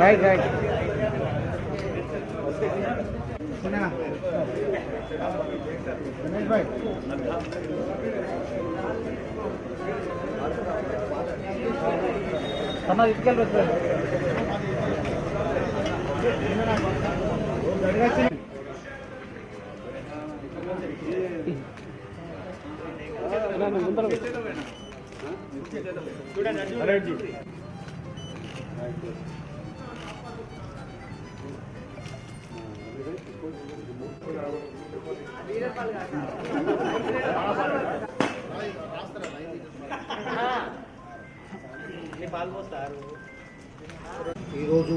Right right Ganesh భాయ్ అన్న ఇటుకెళ్ళి వచ్చారు ఈరోజు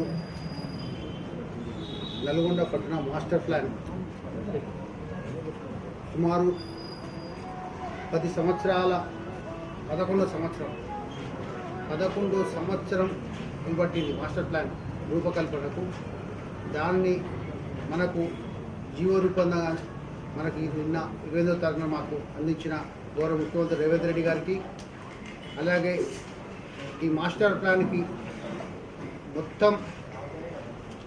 నల్గొండ పట్టణ మాస్టర్ ప్లాన్. సుమారు పది సంవత్సరాల పదకొండో సంవత్సరం. పదకొండో సంవత్సరం ఇవ్వటి మాస్టర్ ప్లాన్ రూపకల్పనకు. దాన్ని మనకు జీవో రూపంగా మనకి నిన్న ఇరవైదో తారీఖున మాకు అందించిన గౌరవ ముఖ్యమంత్రి రేవంత్ రెడ్డి గారికి అలాగే ఈ మాస్టర్ ప్లాన్కి మొత్తం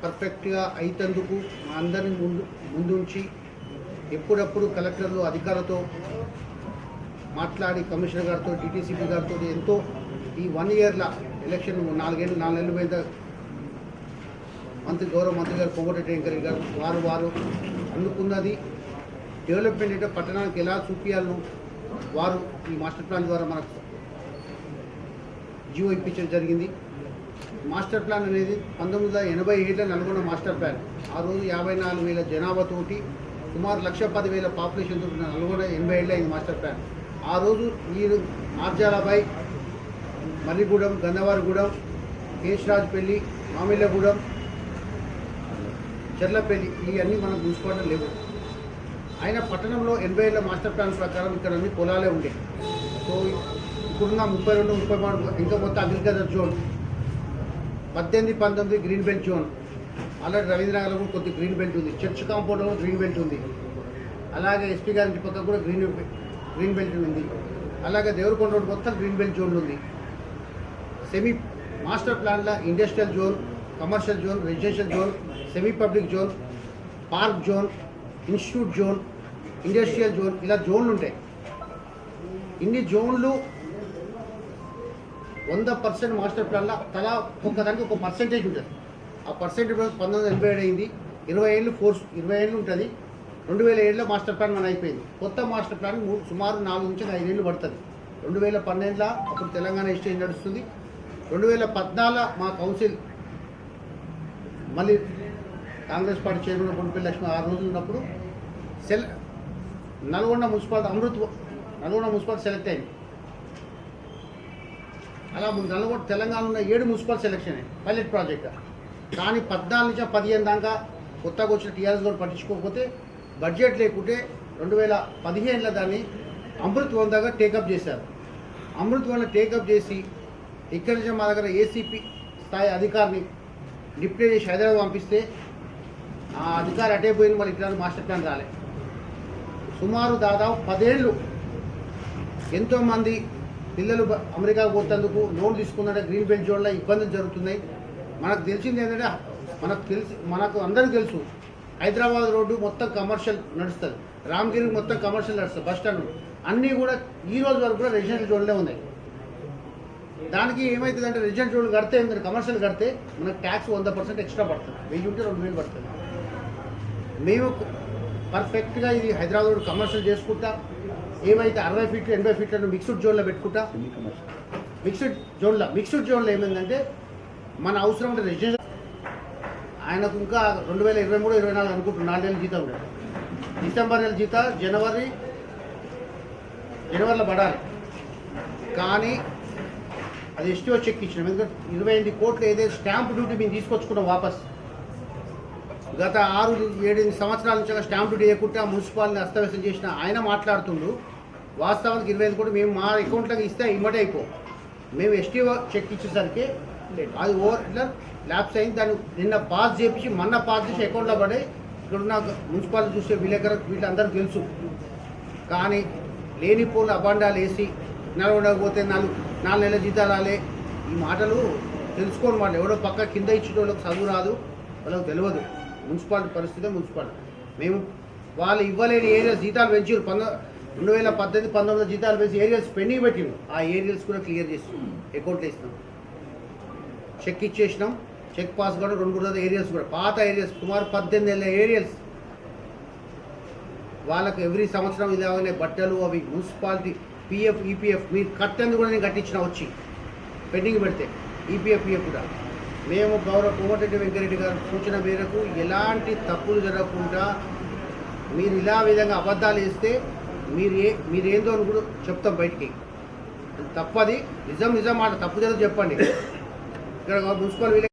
పర్ఫెక్ట్గా అయితందుకు మా అందరిని ముందు ముందుంచి ఎప్పుడప్పుడు కలెక్టర్లు అధికారులతో మాట్లాడి కమిషనర్ గారితో డిటీసీపీ గారితో ఎంతో ఈ వన్ ఇయర్ల ఎలక్షన్ నాలుగేళ్ళు నాలుగు నెలలు మీద మంత్రి గౌరవ మంత్రి గారు కోమటిరెడ్డి వెంకయ్య గారు వారు వారు అందుకున్నది డెవలప్మెంట్ అంటే పట్టణానికి ఎలా చూపించాలను వారు ఈ మాస్టర్ ప్లాన్ ద్వారా మనకు జీవో ఇప్పించడం జరిగింది. మాస్టర్ ప్లాన్ అనేది పంతొమ్మిది వందల ఎనభై ఏడులో నల్గొండ మాస్టర్ ప్లాన్. ఆ రోజు యాభై నాలుగు వేల జనాభాతోటి సుమారు లక్ష పది వేల పాపులేషన్ తోటి నల్గొండ ఎనభై ఏళ్ళు అయింది మాస్టర్ ప్లాన్. ఆ రోజు ఈ ఆర్జాలపై మర్రిగూడెం గన్నవారిగూడెం కేశరాజుపల్లి మామిళ్ళగూడెం చెర్లపల్లి ఇవన్నీ మనం చూసుకోవడం లేవు. అయినా పట్టణంలో ఎనభై ఏళ్ళ మాస్టర్ ప్లాన్ ప్రకారం ఇక్కడ అన్ని పొలాలే ఉండే. సో ఇప్పుడున్న ముప్పై రెండు ముప్పై మూడు ఇంకా మొత్తం అగ్రికల్చర్ జోన్ పద్దెనిమిది పంతొమ్మిది గ్రీన్ బెల్ట్ జోన్. ఆల్రెడీ రవీంద్రనగర్లో కూడా కొద్ది గ్రీన్ బెల్ట్ ఉంది. చర్చ్ కాంపౌండ్లో గ్రీన్ బెల్ట్ ఉంది. అలాగే ఎస్పీ గారి పక్క పక్కన కూడా గ్రీన్ గ్రీన్ బెల్ట్ ఉంది. అలాగే దేవరకొండ రోడ్ మొత్తం గ్రీన్ బెల్ట్ జోన్ ఉంది. సెమీ మాస్టర్ ప్లాన్లో industrial zone commercial zone residential zone semi public zone park zone institute zone industrial zone ఇలా జోన్లు ఉంటాయి. ఇన్ని జోన్లు వంద పర్సెంట్ మాస్టర్ ప్లాన్లో తలా ఒక్కదానికి ఒక పర్సెంటేజ్ ఉంటుంది. ఆ పర్సెంటేజ్ పంతొమ్మిది వందల ఎనభై ఏడు అయింది. ఇరవై ఏళ్ళు ఫోర్స్ ఇరవై ఏళ్ళు ఉంటుంది. రెండు వేల ఏడులో మాస్టర్ ప్లాన్ మన అయిపోయింది. కొత్త మాస్టర్ ప్లాన్ సుమారు నాలుగు నుంచి ఐదేళ్ళు పడుతుంది. రెండు వేల పన్నెండులో అప్పుడు తెలంగాణ ఎస్టేజ్ నడుస్తుంది? రెండు వేల పద్నాలుగులో మా కౌన్సిల్ మళ్ళీ Congress party chairman Kondapalli Lakshman ఆరు రోజులు ఉన్నప్పుడు cell Nalgonda municipality Amrut Nalgonda municipality select అయింది. అలా నల్గొండ తెలంగాణలో ఉన్న ఏడు మున్సిపల్ సెలక్షన్ పైలట్ ప్రాజెక్ట్. కానీ పద్నాలుగు నుంచి పదిహేను దాకా కొత్తగా వచ్చిన టీఆర్ఎస్ కూడా పట్టించుకోకపోతే బడ్జెట్ లేకుంటే రెండు వేల పదిహేనులో దాన్ని అమృత్ వందగా టేకప్ చేశారు. అమృత్ వన్ టేకప్ చేసి ఇక్కడి నుంచి మా దగ్గర ఏసీపీ స్థాయి అధికారిని డిప్యూటీ చేసి హైదరాబాద్ పంపిస్తే ఆ అధికారి అటే పోయింది మరి ఇట్లా మాస్టర్ ప్లాన్ రాలే. సుమారు దాదాపు పదేళ్ళు ఎంతోమంది పిల్లలు అమెరికా పోతందుకు లోన్ తీసుకున్నట్టే గ్రీన్ బెల్ట్ జోన్లో ఇబ్బందులు జరుగుతున్నాయి. మనకు తెలిసింది ఏంటంటే మనకు తెలిసి మనకు అందరికీ తెలుసు హైదరాబాద్ రోడ్డు మొత్తం కమర్షియల్ నడుస్తుంది. రామగిరి మొత్తం కమర్షియల్ నడుస్తుంది బస్ స్టాండ్ అన్నీ కూడా ఈ రోజు వరకు కూడా రెసిడెన్షియల్ జోన్లే ఉన్నాయి. దానికి ఏమవుతుందంటే రెసిడెన్షియల్ జోన్ కడితే ఏంటంటే కమర్షియల్ కడితే మనకు ట్యాక్స్ వంద పర్సెంట్ ఎక్స్ట్రా పడుతుంది. వెయ్యి ఉంటే రెండు వేలు పడుతుంది. మేము పర్ఫెక్ట్గా ఇది హైదరాబాద్ రోడ్ కమర్షియల్ చేసుకుంటా ఏమైతే అరవై ఫీట్లు ఎనభై ఫీట్లను మిక్స్డ్ జోన్లో పెట్టుకుంటా మిక్స్డ్ జోన్లో మిక్స్డ్ జోన్లో ఏమైందంటే మన అవసరం రెసిడెన్షియల్ ఆయనకు ఇంకా రెండు వేల ఇరవై మూడు ఇరవై నాలుగు అనుకుంటున్నాను నాలుగు నెలల జీతం ఉండేది డిసెంబర్ నెల జీతం జనవరి జనవరిలో పడాలి. కానీ అది ఎస్టీఓ చెక్ ఇచ్చినాం. ఎందుకంటే ఇరవై ఎనిమిది కోట్లు ఏదైతే స్టాంప్ డ్యూటీ మేము తీసుకొచ్చుకున్నాం వాపస్. గత ఆరు ఏడు సంవత్సరాల నుంచి స్టాంప్ డ్యూటీ వేయకుంటే ఆ మున్సిపాలిటీ అస్తవ్యస్తం చేసిన ఆయన మాట్లాడుతుండు. వాస్తవానికి ఇరవై ఐదు కోట్లు మేము మా అకౌంట్లోకి ఇస్తే ఇమ్మటే అయిపో. మేము ఎస్టీఓ చెక్ ఇచ్చేసరికి అది ఓవర్ ఇట్లా ల్యాబ్స్ అయింది. దాన్ని నిన్న పాస్ చేపించి మొన్న పాస్ చేసి అకౌంట్లో పడి ఇక్కడ ఉన్న మున్సిపాలిటీ చూసే విలేకరు వీళ్ళందరూ తెలుసు. కానీ లేనిపోని అబాండాలు వేసి నడవడకపోతే నాలుగు నాలుగు నెలల జీతాలు రాలే. ఈ మాటలు తెలుసుకోని మాట ఎవడో పక్క కింద ఇచ్చిన వాళ్ళకి చదువు రాదు. వాళ్ళకి తెలియదు. మున్సిపాలిటీ పరిస్థితి మున్సిపాలిటీ. మేము వాళ్ళు ఇవ్వలేని ఏరియా జీతాలు పెంచారు పంద రెండు వేల పద్దెనిమిది పంతొమ్మిది జీతాలు పెంచి ఏరియాస్ పెండింగ్ పెట్టిండు ఆ ఏరియాస్ కూడా క్లియర్ చేస్తున్నాం అకౌంట్లో ఇస్తున్నాం. చెక్ ఇచ్చేసినాం. చెక్ పాస్ కూడా రెండు మూడు ఏరియాస్ కూడా. పాత ఏరియాస్ సుమారు పద్దెనిమిది నెలల ఏరియాస్ వాళ్ళకు ఎవ్రీ సంవత్సరం ఇలాగనే బట్టలు అవి మున్సిపాలిటీ పిఎఫ్ ఈపీఎఫ్ మీరు కట్టేందుకు కూడా నేను కట్టించిన వచ్చి. పెండింగ్ పెడితే ఈపీఎఫ్ పిఎఫ్ కూడా. మేము గౌరవ కోమటిరెడ్డి వెంకరెడ్డి గారి సూచన మేరకు ఎలాంటి తప్పులు జరగకుండా మీరు ఇలా విధంగా అబద్ధాలు వేస్తే మీరు ఏ మీరేందో అని కూడా చెప్తాం బయటికి. తప్పది. నిజం నిజం మాట. తప్పు జరగదు చెప్పండి. ఇక్కడ మున్సిపల్ విలే